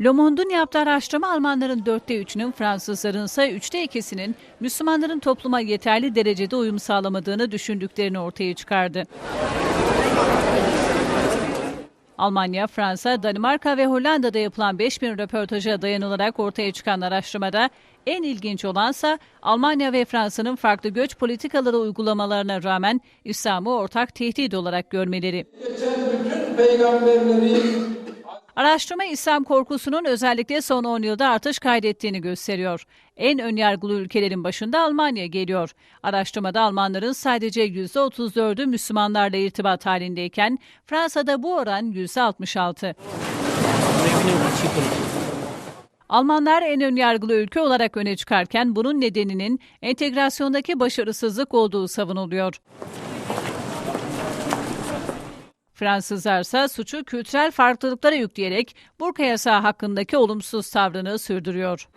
Le Monde'un yaptığı araştırma Almanların dörtte üçünün, Fransızların ise üçte ikisinin Müslümanların topluma yeterli derecede uyum sağlamadığını düşündüklerini ortaya çıkardı. Almanya, Fransa, Danimarka ve Hollanda'da yapılan 5000 röportaja dayanılarak ortaya çıkan araştırmada en ilginç olansa Almanya ve Fransa'nın farklı göç politikaları uygulamalarına rağmen İslam'ı ortak tehdit olarak görmeleri. Geçen bütün peygamberleri Araştırma İslam korkusunun özellikle son 10 yılda artış kaydettiğini gösteriyor. En önyargılı ülkelerin başında Almanya geliyor. Araştırmada Almanların sadece %34'ü Müslümanlarla irtibat halindeyken Fransa'da bu oran %66. Almanlar en önyargılı ülke olarak öne çıkarken bunun nedeninin entegrasyondaki başarısızlık olduğu savunuluyor. Fransızlar ise suçu kültürel farklılıklara yükleyerek burka yasağı hakkındaki olumsuz tavrını sürdürüyor.